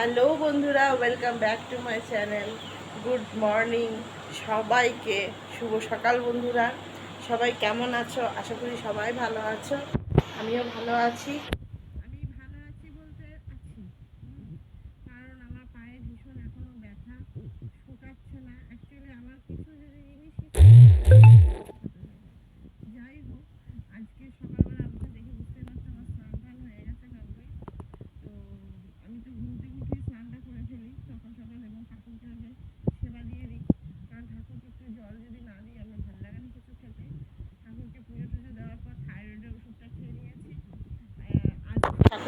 Hello বন্ধুরা, welcome back to my channel. Good morning সবাইকে। শুভ সকাল বন্ধুরা। সবাই কেমন আছো? আশা করি সবাই ভালো আছো। আমিও ভালো আছি।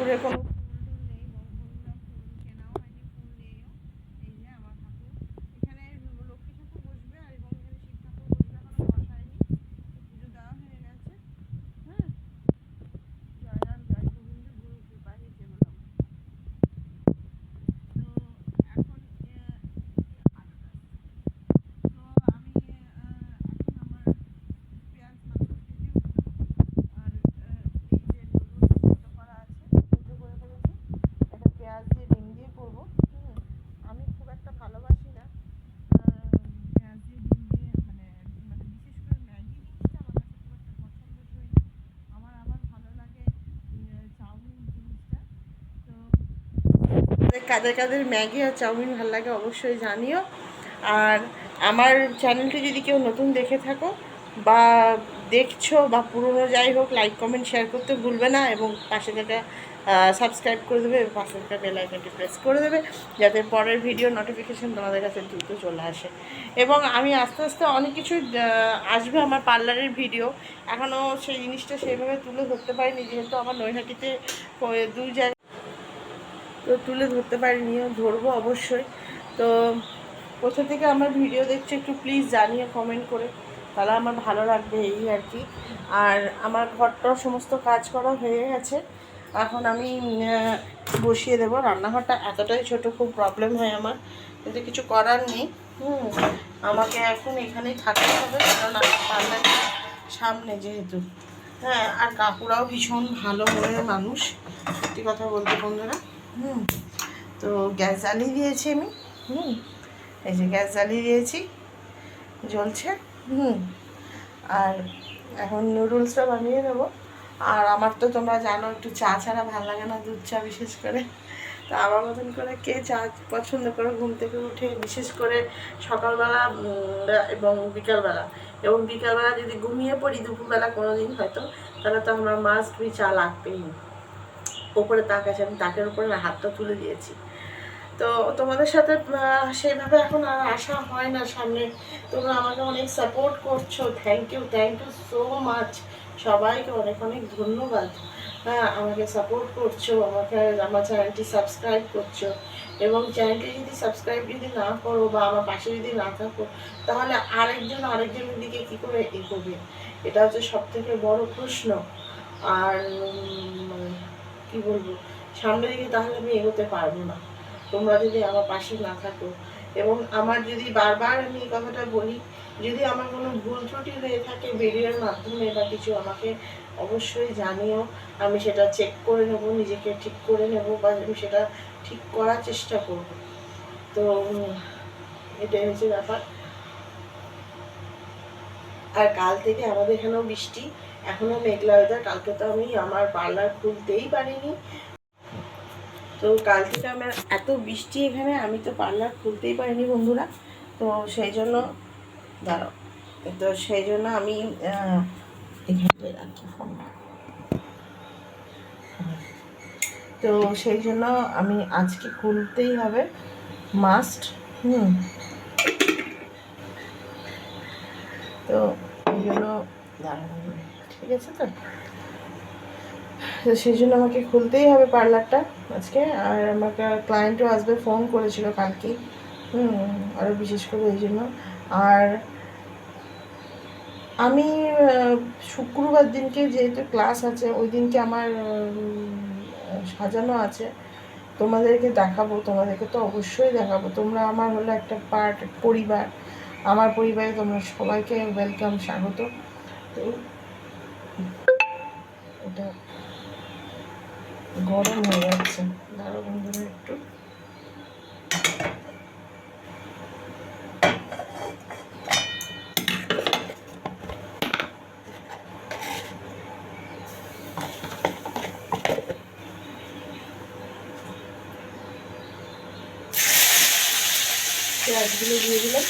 আজ ঠাকুরের কোনো কাদের কাদের ম্যাগি আর চাউমিন ভালো লাগে অবশ্যই জানিও। আর আমার চ্যানেলটি যদি কেউ নতুন দেখে থাকো বা দেখছ বা পুরনো যাই হোক লাইক কমেন্ট শেয়ার করতে ভুলবে না এবং পাশে থাকা সাবস্ক্রাইব করে দেবে এবং পাশে থাকা বেল প্রেস করে দেবে যাতে পরের ভিডিও নোটিফিকেশান তোমাদের কাছে দ্রুত চলে আসে। এবং আমি আস্তে আস্তে অনেক কিছু আসবে আমার পার্লারের ভিডিও এখনও সেই জিনিসটা সেইভাবে তুলে ধরতে পারিনি, যেহেতু আমার নৈহাটিতে দুই জায়গায় তো তুলে ধরতে পারিনিও ধরবো অবশ্যই। তো কোথা থেকে আমার ভিডিও দেখছ, একটু প্লিজ জানিয়ে কমেন্ট করে। তাহলে আমার ভালো লাগবে এই আর কি। আর আমার ঘরটার সমস্ত কাজ করা হয়ে গেছে। এখন আমি বসিয়ে দেবো। রান্নাঘরটা এতটাই ছোট, খুব প্রবলেম হয় আমার। কিন্তু কিছু করার নেই। হুম, আমাকে এখন এখানেই থাকতে হবে। কারণ আমার পার্লারের সামনে যেহেতু। হ্যাঁ আর কাকুরাও ভীষণ ভালো মনের মানুষ। সত্যি কথা বলতে বন্ধুরা। হুম। তো গ্যাস জ্বালিয়ে দিয়েছি আমি। হুম। এই যে গ্যাস জ্বালিয়ে দিয়েছি। জ্বলছে। হুম। আর এখন নুডলসটা বানিয়ে নেব। আর আমার তো তোমরা জানো, একটু চা ছাড়া ভালো লাগে না, দুধ চা বিশেষ করে। তা আমার মতন করে কে চা পছন্দ করে ঘুম থেকে উঠে, বিশেষ করে সকালবেলা এবং বিকালবেলা। এবং বিকালবেলা যদি ঘুমিয়ে পড়ি, দুপুরবেলা কোনো দিন হয়তো, তাহলে তো আমার মাস্ট বি চা লাগবেই। ওপরে তাক আছে, আমি তাকের উপরে হাতটা তুলে দিয়েছি। তো তোমাদের সাথে সেইভাবে এখন আর আসা হয় না সামনে। তোমরা আমাকে অনেক সাপোর্ট করছ। Thank you thank you so much সবাইকে অনেক অনেক ধন্যবাদ। হ্যাঁ আমাকে সাপোর্ট করছ, আমাকে আমার চ্যানেলটি সাবস্ক্রাইব করছ। এবং চ্যানেলটি যদি সাবস্ক্রাইব যদি না করো বা আমার পাশে যদি না থাকো, তাহলে আরেকজন আরেকজনের দিকে কী করে এগোবে? এটা হচ্ছে সব থেকে বড় প্রশ্ন। আর কি বলব? সামনে দিকে তাহলে আমি এগোতে পারব না। তোমরা যদি আমার পাশে না থাকো। এবং আমার যদি বারবার আমি এই কথাটা বলি, যদি আমার কোনো ভুল ত্রুটি হয়ে থাকে ভিডিওর মাধ্যমে বা কিছু আমাকে অবশ্যই জানিও। আমি সেটা চেক করে নেব, নিজেকে ঠিক করে নেব বা আমি সেটা ঠিক করার চেষ্টা করব। তো, এটাই হচ্ছে ব্যাপার। আর কাল থেকে আমাদের এখানেও বৃষ্টি। এখনও মেঘলা ওয়েদার কালকে তো আমি আমার পার্লার খুলতেই পারিনি। তো কাল থেকে আমার এত বৃষ্টি এখানে, আমি তো পার্লার খুলতেই পারিনি বন্ধুরা। তো সেই জন্য দাঁড়াও। তো সেই জন্য আমি এখানে তো সেই জন্য আমি আজকে খুলতেই হবে। Must hmm. তো এই জন্য দাঁড়ানো ঠিক আছে তো? তো সেই জন্য আমাকে খুলতেই হবে পার্লারটা আজকে। আর আমাকে ক্লায়েন্টও আসবে ফোন করেছিল কালকে। হুম আরও বিশেষ করে এই জন্য। আর আমি শুক্রবার দিনকে যেহেতু ক্লাস আছে, ওই দিনকে আমার সাজানো আছে। তোমাদেরকে দেখাবো, তোমাদেরকে তো অবশ্যই দেখাবো। তোমরা আমার হলো একটা পার্ট পরিবার। আমার পরিবারে তোমরা সবাইকে ওয়েলকাম স্বাগত। তো এটা গরম হয়ে যাচ্ছে। দাঁড়ো বন্ধুরা একটু। পেঁয়াজগুলো দিয়ে দিলাম।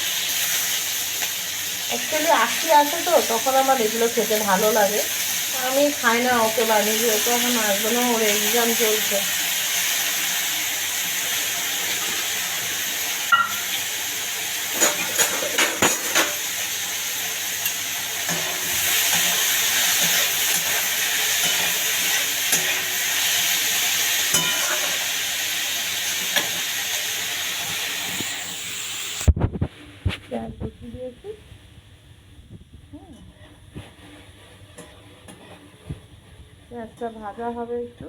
অ্যাকচুয়ালি আশি আছে তো, তখন আমার এগুলো খেতে ভালো লাগে। আমি খাই না ওকে বানিয়ে দিয়ে তো এখন আসব না ওর এক্সাম চলছে পেঁয়াজ কুচি দিয়েছি হুম। পেঁয়াজটা ভাজা হবে একটু।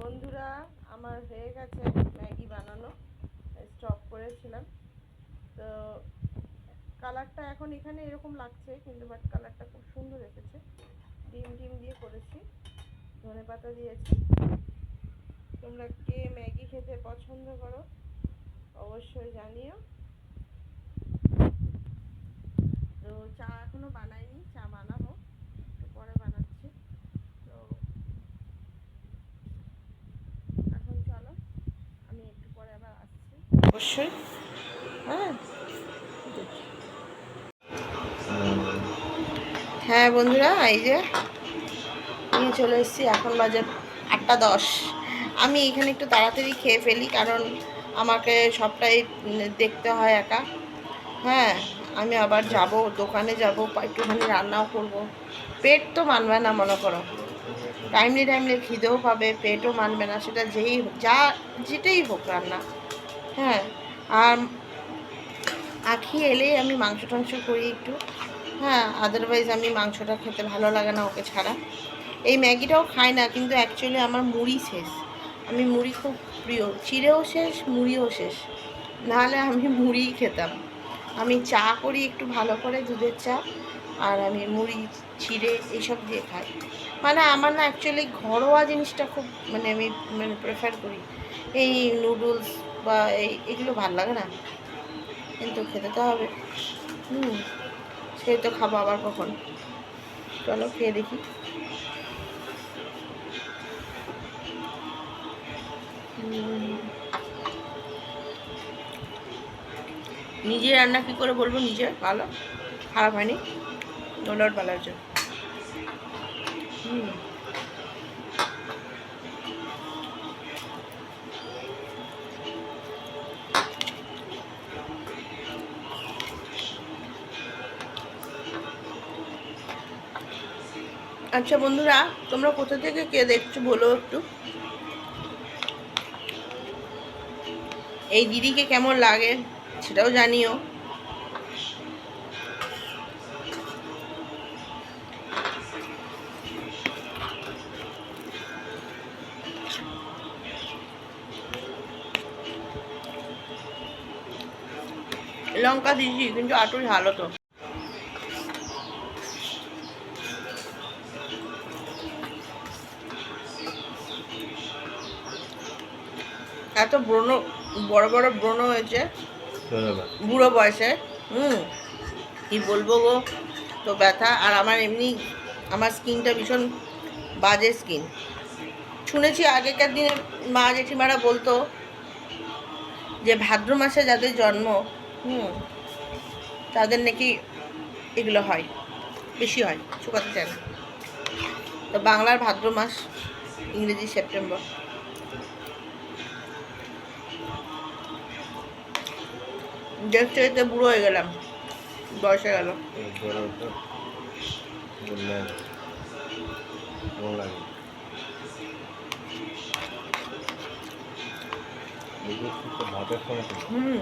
বন্ধুরা, আমার হয়ে গেছে ম্যাগি বানানো। স্টপ করেছিলাম। তো কালারটা এখন এখানে এরকম লাগছে, কিন্তু বাট কালারটা খুব সুন্দর এসেছে। ডিম ডিম দিয়ে করেছি। ধনে পাতা দিয়েছি। তোমরা কে ম্যাগি খেতে পছন্দ করো, অবশ্যই জানিও। তো চা এখনও বানাইনি, চা বানাবো একটু পরে বানাচ্ছি তো এখন চলো আমি একটু পরে আবার আসছি অবশ্যই। হ্যাঁ? হ্যাঁ বন্ধুরা, এই যে নিয়ে চলে এসেছি এখন বাজে আটটা দশ। আমি এখানে একটু তাড়াতাড়ি খেয়ে ফেলি, কারণ আমাকে সবটাই দেখতে হয় একা। হ্যাঁ আমি আবার যাব, দোকানে যাব, একটুখানি রান্নাও করব। পেট তো মানবে না, মনে করো। টাইমলি টাইমলি খিদেও পাবে, পেটও মানবে না, সেটা যেই যা, যেটাই হোক রান্না। হ্যাঁ আর আখি এলেই আমি মাংস টাংস করি একটু। হ্যাঁ আদারওয়াইজ আমি মাংসটা খেতে ভালো লাগে না ওকে ছাড়া। এই ম্যাগিটাও খাই না, কিন্তু অ্যাকচুয়ালি আমার মুড়ি শেষ। আমি মুড়ি খুব প্রিয়। চিড়েও শেষ, মুড়িও শেষ। নাহলে আমি মুড়িই খেতাম। আমি চা করি একটু ভালো করে, দুধের চা, আর আমি মুড়ি, চিড়ে এইসব দিয়ে খাই। মানে আমার না অ্যাকচুয়ালি ঘরোয়া জিনিসটা খুব মানে আমি মানে প্রেফার করি। এই নুডলস বা এই, এগুলো ভালো লাগে না। কিন্তু খেতে তো হবে। হুম সেই তো খাব আবার কখন। চলো খেয়ে দেখি। নিজে রান্না কী করে বলব নিজে? ভালো। খারাপ হয়নি। ডলার ভালো হয়েছে হুম। আচ্ছা বন্ধুরা, তোমরা কোথা থেকে কে দেখছ বলো একটু? এই দিদিকে কেমন লাগে সেটাও জানিও। লঙ্কা দিয়েছি, কিন্তু আটু ঝাল তো। এত ব্রণ বড় বড় ব্রণ হয়েছে। বুড়ো বয়সে হুম। কি বলব গো? তো ব্যথা আর আমার এমনি আমার স্কিনটা ভীষণ বাজে স্কিন। শুনেছি আগেকার দিনে মা জেঠিমারা বলতো যে ভাদ্র মাসে যাদের জন্ম হুম তাদের নাকি এগুলো হয় বেশি হয় শুকাতে চায় না। তো বাংলার ভাদ্র মাস ইংরেজি সেপ্টেম্বর। দেখতে দেখতে বুড়ো হয়ে গেলাম। বয়সে গেল। হুম।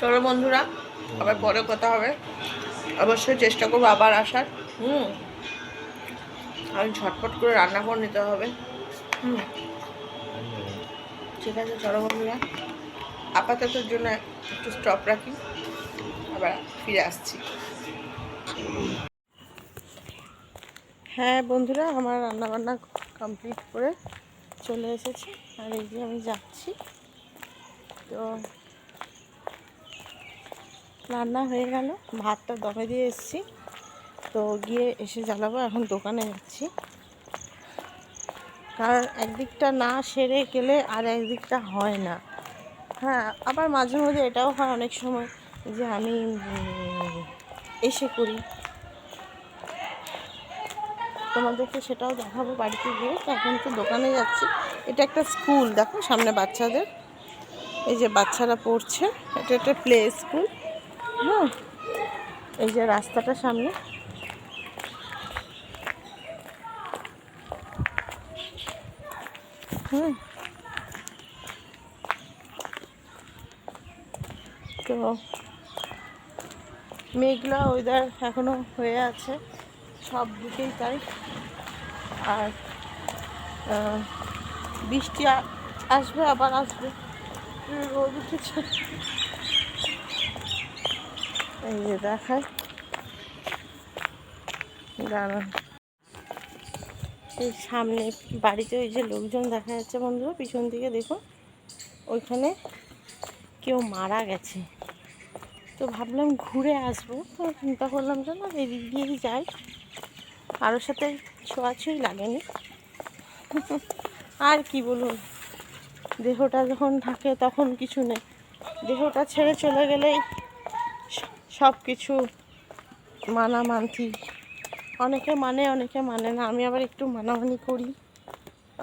চলো বন্ধুরা আবার পরে কথা হবে। অবশ্যই চেষ্টা করব আবার আসার। হুম। আমি ঝটপট করে রান্না করে নিতে হবে। হুম। ঠিক আছে, চলো বন্ধুরা। আপাততর জন্য একটু স্টপ রাখি। আবার ফিরে আসছি। হ্যাঁ বন্ধুরা, আমার রান্না বান্না কমপ্লিট করে চলে এসেছি। আর এই যে আমি যাচ্ছি। তো রান্না হয়ে গেল। ভাতটা দমে দিয়ে এসেছি। তো গিয়ে এসে জ্বালাবো, এখন দোকানে যাচ্ছি। কারণ একদিকটা না সেরে গেলে আর একদিকটা হয় না। হ্যাঁ আবার মাঝে মাঝে এটাও হয় অনেক সময় যে আমি এসে করি তোমাদেরকে সেটাও দেখাবো বাড়িতে গিয়ে। এখন তো দোকানে যাচ্ছি। এটা একটা স্কুল, দেখো সামনে বাচ্চাদের। এই যে বাচ্চারা পড়ছে, এটা একটা প্লে স্কুল। হ্যাঁ এই যে রাস্তাটা সামনে। হুম। তো মেঘলা ওয়েদার এখনও হয়ে আছে, সব দিকেই তাই। আর বৃষ্টি আসবে, আবার আসবে। রোদ উঠেছে। এই যে দেখায় দাঁড়ান এই সামনে বাড়িতে ওই যে লোকজন দেখা যাচ্ছে বন্ধুরা, পিছন দিকে দেখুন, ওইখানে কেউ মারা গেছে। তো ভাবলাম ঘুরে আসব, তো চিন্তা করলাম যে না, এদিক দিয়েই যাই। কারোর সাথে ছোঁয়াছুঁই লাগেনি। আর কি বলুন, দেহটা যখন থাকে তখন কিছু নেই। দেহটা ছেড়ে চলে গেলেই সব কিছু মানামান্তি অনেকে মানে অনেকে মানে না। আমি আবার একটু মানামানি করি।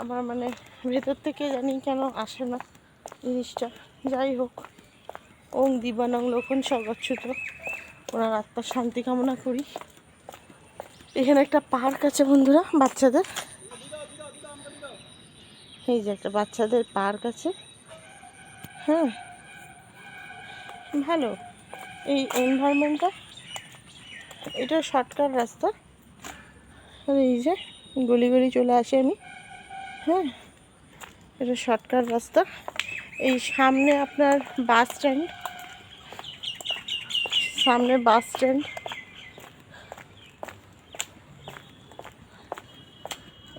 আমার মানে ভেতর থেকে জানি কেন আসে না জিনিসটা। যাই হোক ওং দিবানং লোকন সর্বচ্যুত ওনার আত্মার শান্তি কামনা করি। এখানে একটা পার্ক আছে বন্ধুরা, বাচ্চাদের। এই যে একটা বাচ্চাদের পার্ক আছে। হ্যাঁ ভালো। এই এনভায়রনমেন্টটা এটা শর্টকাট রাস্তা। আর এই যে গলি গলি চলে আসি আমি। হ্যাঁ এটা শর্টকাট রাস্তা। এই সামনে আপনার বাস স্ট্যান্ড সামনে বাস স্ট্যান্ড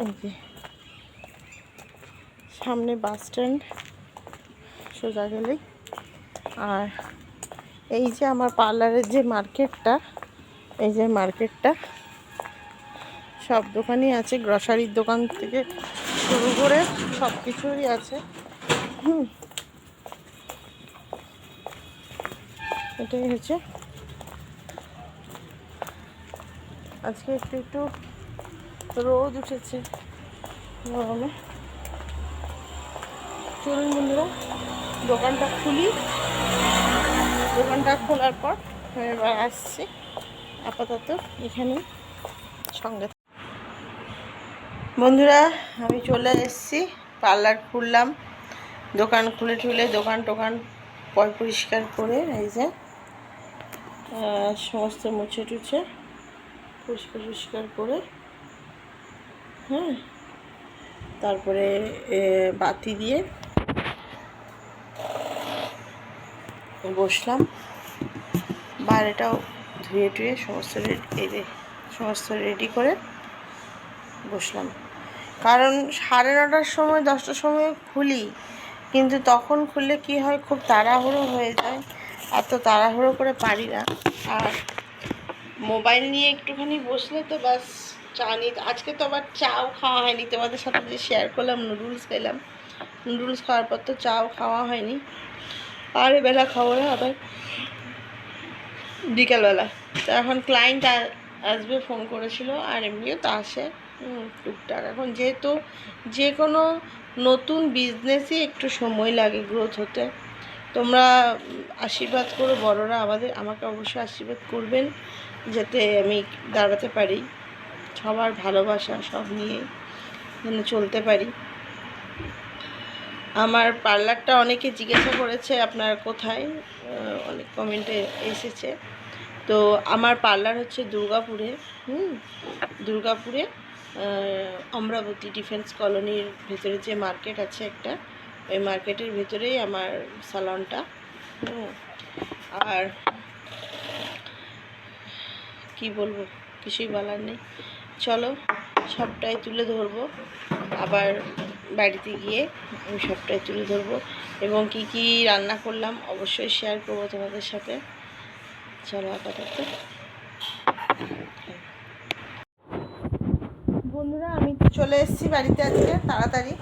এই যে, সামনে বাস স্ট্যান্ড সোজা গেলেই আর এই যে আমার পার্লারের যে মার্কেটটা এই যে মার্কেটটা সব দোকানই আছে গ্রসারির দোকান থেকে শুরু করে সব কিছুই আছে। হুম। এটাই হচ্ছে। আজকে একটু একটু রোদ উঠেছে। গরমে চলুন বন্ধুরা, দোকানটা খুলি। দোকানটা খোলার পর এবার আসছি। আপাতত এখানে সঙ্গে বন্ধুরা, আমি চলে এসেছি, পার্লার খুললাম, দোকান খুলে ঠুলে দোকান টোকান পয় পরিষ্কার করে, এই যে সমস্ত মুছে টুছে পরিষ্কার পরিষ্কার করে হ্যাঁ তারপরে বাতি দিয়ে বসলাম। বাইরেটাও ধুয়ে টুয়ে সমস্ত এই যে, সমস্ত রেডি করে বসলাম। কারণ সাড়ে নটার সময়, দশটার সময় খুলি, কিন্তু তখন খুললে কি হয়, খুব তাড়াহুড়ো হয়ে যায়। এত তাড়াহুড়ো করে পারি না। আর মোবাইল নিয়ে একটুখানি বসলে তো ব্যাস চা নিয়ে, আজকে তো আবার চাও খাওয়া হয়নি। তোমাদের সাথে যে শেয়ার করলাম নুডলস খেলাম নুডলস খাওয়ার পর তো চাও খাওয়া হয়নি। আর বেলা খাব না আবার। বিকালবেলা। তো এখন ক্লায়েন্ট আসবে ফোন করেছিল, আর এমনিও তো আসে। টুকটাক। এখন যেহেতু যে কোনো নতুন বিজনেসই একটু সময় লাগে গ্রোথ হতে। তোমরা আশীর্বাদ করো বড়রা, আমাদের, আমাকে অবশ্যই আশীর্বাদ করবেন যাতে আমি দাঁড়াতে পারি। সবার ভালোবাসা সব নিয়ে যেন চলতে পারি। আমার পার্লারটা অনেকে জিজ্ঞাসা করেছে আপনার কোথায়? অনেক কমেন্টে এসেছে। তো আমার পার্লার হচ্ছে দুর্গাপুরে। হুম, দুর্গাপুরে। অমরাবতী ডিফেন্স কলোনির ভেতরে যে মার্কেট আছে একটা, ওই মার্কেটের ভেতরেই আমার সালনটা। আর কি বলব, কিছুই বলার নেই। চলো, সবটাই তুলে ধরবো। আবার বাড়িতে গিয়ে আমি সবটাই তুলে ধরবো। এবং কি কি রান্না করলাম, অবশ্যই শেয়ার করব তোমাদের সাথে। চলো আপাতত বন্ধুরা আমি তো চলে এসেছি বাড়িতে আজকে, তাড়াতাড়ি।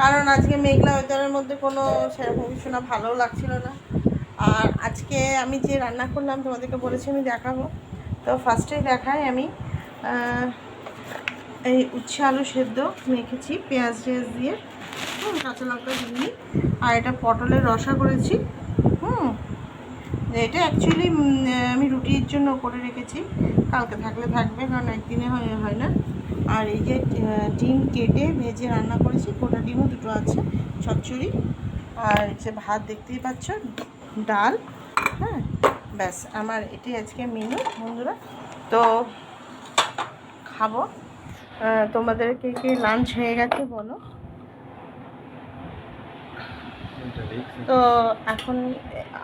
কারণ আজকে মেঘলা ওয়েদারের মধ্যে কোনো সেরকম কিছু না, ভালোও লাগছিল না। আর আজকে আমি যে রান্না করলাম, তোমাদেরকে বলেছি আমি দেখাবো। তো ফার্স্টেই দেখাই আমি এই উচ্ছে আলু সেদ্ধ মেখেছি, পেঁয়াজ টেয়াজ দিয়ে। হুম, কাঁচা লঙ্কা দিয়ে। আর এটা পটলের রসা করেছি। হুম, এটা অ্যাকচুয়ালি আমি রুটির জন্য করে রেখেছি। কালকে থাকলে থাকবে, কারণ একদিনে হয় না। আর এই যে ডিম কেটে ভেজে রান্না করেছি, গোটা ডিমও দুটো আছে, চচ্চড়ি আর যে ভাত দেখতেই পাচ্ছ, ডাল হ্যাঁ ব্যাস, আমার এটি আজকে মেনু বন্ধুরা। তো খাব। তোমাদের কে কে লাঞ্চ হয়ে গেছে বলো? তো এখন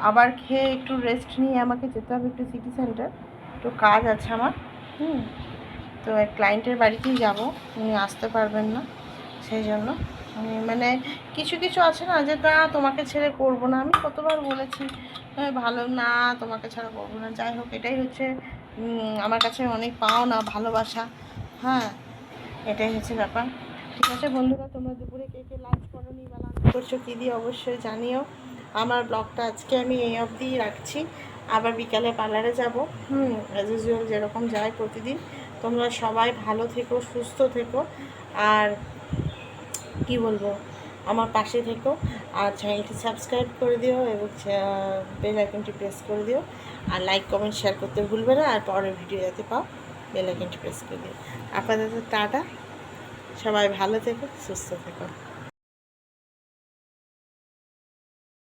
আবার খেয়ে একটু রেস্ট নিয়ে আমাকে যেতে হবে একটু সিটি সেন্টার একটু কাজ আছে আমার, হুম। তো এক ক্লায়েন্টের বাড়িতেই যাব। উনি আসতে পারবেন না, সেই জন্য। মানে কিছু কিছু আছে না যে তা তোমাকে ছেড়ে করব না। আমি কতবার বলেছি ভালো না, তোমাকে ছাড়া করব না। যাই হোক, এটাই হচ্ছে আমার কাছে অনেক পাও না ভালোবাসা। হ্যাঁ এটাই হচ্ছে ব্যাপার। ঠিক আছে বন্ধুরা, তোমরা দুপুরে কে কে লাঞ্চ করো নি বা লাঞ্চ করছ কী দিয়ে অবশ্যই জানিও। আমার ব্লগটা আজকে আমি এই অবধিই রাখছি। আবার বিকালে পার্লারে যাব। হুম অ্যাজ ইউজুয়াল যেরকম যায় প্রতিদিন। তোমরা সবাই ভালো থেকো, সুস্থ থেকো। আর কি বলব, আমার পাশে থেকো। আর চ্যানেলটি সাবস্ক্রাইব করে দিও এবং বেল আইকনটি প্রেস করে দিও। আর লাইক কমেন্ট শেয়ার করতে ভুলবে না। আর পরের ভিডিও যাতে পাও বেল আইকনটি প্রেস করে দিও। আপাতত টাটা। সবাই ভালো থেকো, সুস্থ থেকো।